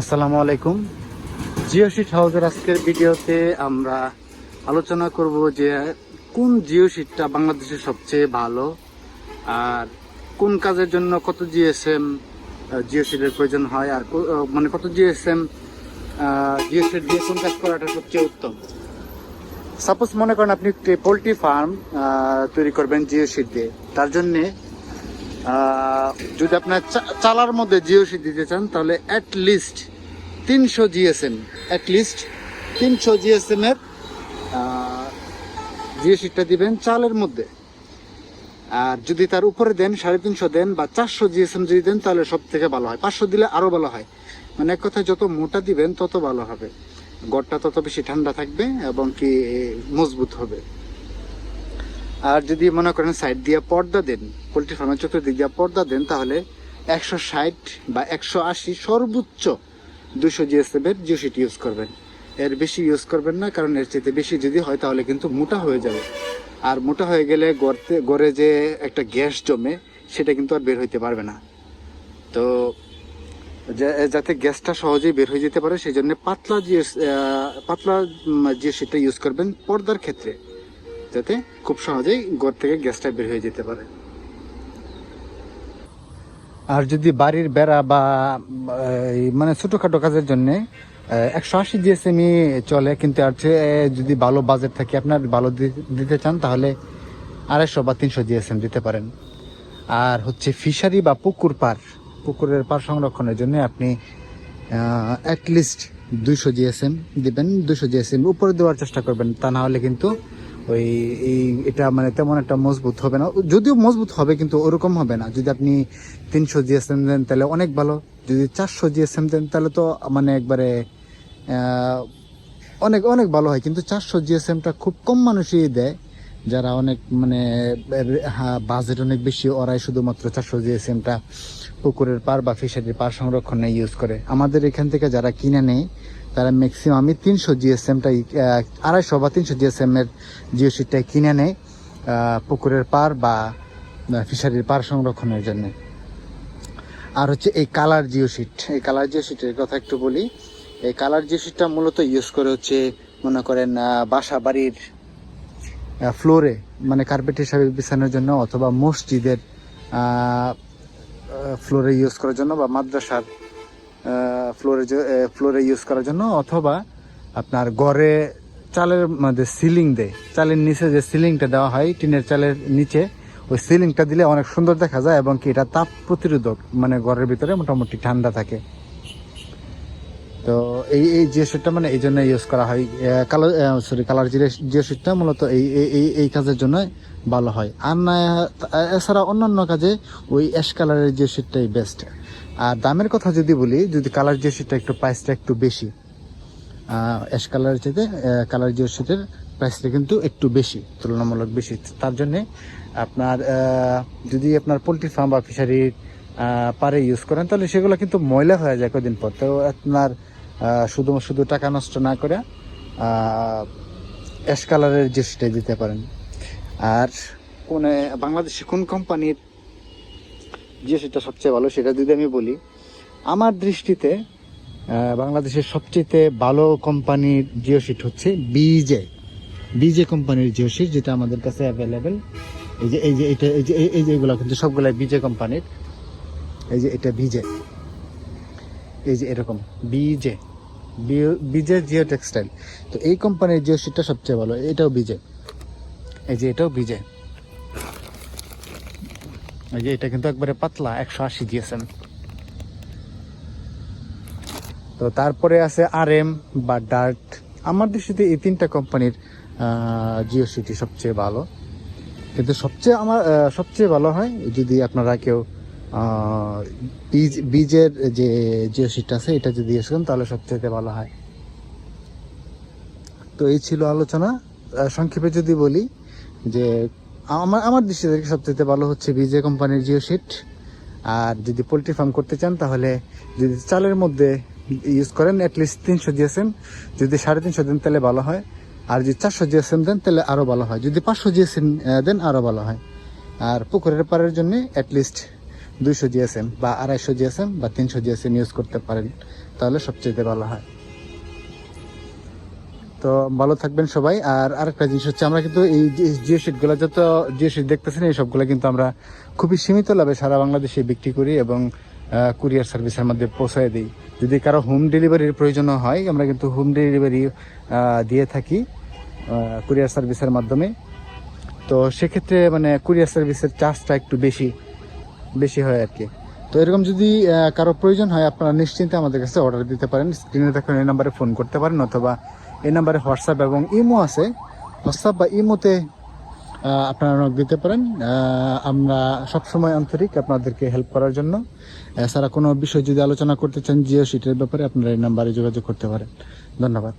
আসসালামু আলাইকুম। জিও শিট হাউসের আজকের ভিডিওতে আমরা আলোচনা করব যে কোন জিও শিটটা বাংলাদেশের সবচেয়ে ভালো আর কোন কাজের জন্য কত জিএসএম জিও শিটের প্রয়োজন হয় আর মানে কত জিএসএম জিও শিট দিয়ে কোন কাজ করাটা সবচেয়ে উত্তম। সাপোজ মনে করেন আপনি একটি পোলট্রি ফার্ম তৈরি করবেন জিও শিট দিয়ে। তার জন্যে যদি আপনার চালার মধ্যে জিও সিম দিতে চান, তাহলে অ্যাট লিস্ট তিনশো জিএসএম অ্যাট লিস্ট তিনশো জিএসএম এর জিও সিটটা দিবেন চালের মধ্যে। আর যদি তার উপরে দেন, সাড়ে তিনশো দেন বা চারশো জিএসএম যদি দেন, তাহলে সব থেকে ভালো হয়। পাঁচশো দিলে আরও ভালো হয়। মানে এক কথায় যত মোটা দিবেন, তত ভালো হবে। গড়টা তত বেশি ঠান্ডা থাকবে এবং কি মজবুত হবে। আর যদি মনে করেন সাইড দিয়ে পর্দা দেন, পোলট্রি ফার্মের চতুর্দিক দিয়ে পর্দা দেন, তাহলে একশো ষাট বা একশো আশি সর্বোচ্চ দুশো জিএসএম এর জিওসিট ইউজ করবেন। এর বেশি ইউজ করবেন না, কারণ এর চেয়ে বেশি যদি হয়, তাহলে কিন্তু মোটা হয়ে যাবে। আর মোটা হয়ে গেলে গড়তে, গড়ে যে একটা গ্যাস জমে, সেটা কিন্তু আর বের হইতে পারবে না। তো যাতে গ্যাসটা সহজেই বের হয়ে যেতে পারে, সেই জন্য পাতলা জিএস পাতলা জিওসিটটা ইউজ করবেন পর্দার ক্ষেত্রে। যাতে খুব সহজেই ঘর থেকে গ্যাসটা বের হয়ে যেতে পারে। আর যদি বাড়ির বেড়া বা মানে ছোটখাটো কাজের জন্য একশো আশি জিএসএমই চলে, কিন্তু আর যদি ভালো বাজেট থাকে, আপনার ভালো দিতে চান, তাহলে আড়াইশো বা তিনশো জিএসএম দিতে পারেন। আর হচ্ছে ফিশারি বা পুকুর পার পুকুরের পার সংরক্ষণের জন্য আপনি অ্যাটলিস্ট দুইশো জিএসএম দিবেন, দুইশো জিএসএম উপরে দেওয়ার চেষ্টা করবেন, তা না হলে কিন্তু ওই, এই, এটা মানে তেমন একটা মজবুত হবে না। যদিও মজবুত হবে, কিন্তু ওরকম হবে না। যদি আপনি তিনশো জিএসএম দেন, তাহলে অনেক ভালো। যদি চারশো জিএসএম দেন, তাহলে তো মানে একবারে অনেক অনেক ভালো হয়। কিন্তু চারশো জিএসএমটা খুব কম মানুষই দেয়, যারা অনেক মানে হ্যাঁ বাজেট অনেক বেশি। ওরাই শুধুমাত্র চারশো জিএসএমটা পুকুরের পার বা ফিশারির পার সংরক্ষণে ইউজ করে। আমাদের এখান থেকে যারা কিনে নেয় তারা ম্যাক্সিমামই তিনশো জিএসএমটাই আড়াইশো বা তিনশো জিএসএম এর জিও সিটটাই কিনে নেয় পুকুরের পার বা ফিশারির পার সংরক্ষণের জন্য। আর হচ্ছে এই কালার জিও সিট, এই কালার জিও সিটের কথা একটু বলি। এই কালার জিও সিটটা মূলত ইউজ করে হচ্ছে, মনে করেন বাসা বাড়ির ফ্লোরে মানে কার্পেট হিসাবে বিছানোর জন্য অথবা মসজিদের ফ্লোরে ইউজ করার জন্য বা মাদ্রাসার ফ্লোরে ফ্লোরে ইউজ করার জন্য অথবা আপনার ঘরে চালের মধ্যে সিলিং দেয়। চালের নিচে যে সিলিংটা দেওয়া হয়, টিনের চালের নিচে, ওই সিলিংটা দিলে অনেক সুন্দর দেখা যায় এবং কি এটা তাপ প্রতিরোধক মানে ঘরের ভিতরে মোটামুটি ঠান্ডা থাকে। তো এই এই জিও সেটটা মানে এই জন্য ইউজ করা হয়। কালার সরি কালার জিও সেটটা মূলত এই, এই- এই কাজের জন্য ভালো হয়। আর না এছাড়া অন্যান্য কাজে ওই অ্যাশ কালারের জিও সেটটাই বেস্ট আর দামের কথা যদি বলি, যদি কালার জিও সেটটা একটু প্রাইসটা একটু বেশি অ্যাশ কালারের চাইতে কালার জিও সেটের প্রাইসটা কিন্তু একটু বেশি, তুলনামূলক বেশি। তার জন্যে আপনার যদি আপনার পোলট্রি ফার্ম বা ফিশারির পারে ইউজ করেন, তাহলে সেগুলো কিন্তু ময়লা হয়ে যায় কদিন পর। তো আপনার শুধু শুধু টাকা নষ্ট না করে অ্যাশ কালারের যে দিতে পারেন। আর কোন, বাংলাদেশে কোন কোম্পানির যে সেটা সবচেয়ে ভালো সেটা যদি আমি বলি, আমার দৃষ্টিতে বাংলাদেশের সবচেয়ে ভালো কোম্পানির জিও সিট হচ্ছে বিজে বিজে কোম্পানির জিও সিট, যেটা আমাদের কাছে অ্যাভেলেবেল এই যে এই যে, এটা, এই যে, এই- যে এগুলো কিন্তু সবগুলাই বিজে কোম্পানির। এই যে, এটা বিজে এই যে, এরকম বিজে বিজে জিও টেক্সটাইল। তো এই কোম্পানির জিও সিটটা সবচেয়ে ভালো, এটাও বিজে এই যে, এটাও বিজে এই যে এটা কিন্তু একবারে পাতলা, একশো আশি জিএসএম তো তারপরে আছে আর এম বা ডার্ট। আমার দৃষ্টিতে এই তিনটা কোম্পানির জিও সিটি সবচেয়ে ভালো। কিন্তু সবচেয়ে আমার সবচেয়ে ভালো হয় যদি আপনারা কেউ বীজ- বীজের যে জিও সিট আছে, এটা যদি ইউজ তাহলে সবচেয়ে ভালো হয়। তো এই ছিল আলোচনা। সংক্ষেপে যদি বলি যে আমার আমার দৃষ্টি থেকে সবচেয়ে ভালো হচ্ছে বিজে কোম্পানির জিও সিট আর যদি পোলট্রি ফার্ম করতে চান, তাহলে যদি চালের মধ্যে ইউজ করেন অ্যাটলিস্ট তিনশো জিএসএম যদি সাড়ে তিনশো দেন, তাহলে ভালো হয়। আর যদি চারশো জিএসএম দেন, তাহলে আরও ভালো হয়। যদি পাঁচশো জিএসএম দেন আরও ভালো হয়। আর পুকুরের পাড়ের জন্য অ্যাটলিস্ট দুইশো জিএসএম বা আড়াইশো জিএসএম বা তিনশো জিএসএম ইউজ করতে পারেন, তাহলে সবচেয়ে ভালো হয়। তো ভালো থাকবেন সবাই। আর আরেকটা জিনিস হচ্ছে, আমরা কিন্তু এই জিও শিটগুলো, যত জিও শিট দেখতেছেন, এই সবগুলো কিন্তু আমরা খুবই সীমিত লাভে সারা বাংলাদেশে বিক্রি করি এবং কুরিয়ার সার্ভিসের মধ্যে পৌঁছায় দিই। যদি কারও হোম ডেলিভারির প্রয়োজন হয়, আমরা কিন্তু হোম ডেলিভারি দিয়ে থাকি কুরিয়ার সার্ভিসের মাধ্যমে। তো সেক্ষেত্রে মানে কুরিয়ার সার্ভিসের চার্জটা একটু বেশি বেশি হয় আর কি। তো এরকম যদি কারও প্রয়োজন হয়, আপনারা নিশ্চিন্তে আমাদের কাছে অর্ডার দিতে পারেন। স্ক্রিনে দেখুন এই নাম্বারে ফোন করতে পারেন অথবা এই নাম্বারে হোয়াটসঅ্যাপ এবং ইমো আছে। হোয়াটসঅ্যাপ বা ইমোতে আপনারা নক দিতে পারেন। আমরা সবসময় আন্তরিক আপনাদেরকে হেল্প করার জন্য। এছাড়া কোনো বিষয় যদি আলোচনা করতে চান জিও সিটের ব্যাপারে আপনারা এই নাম্বারে যোগাযোগ করতে পারেন। ধন্যবাদ।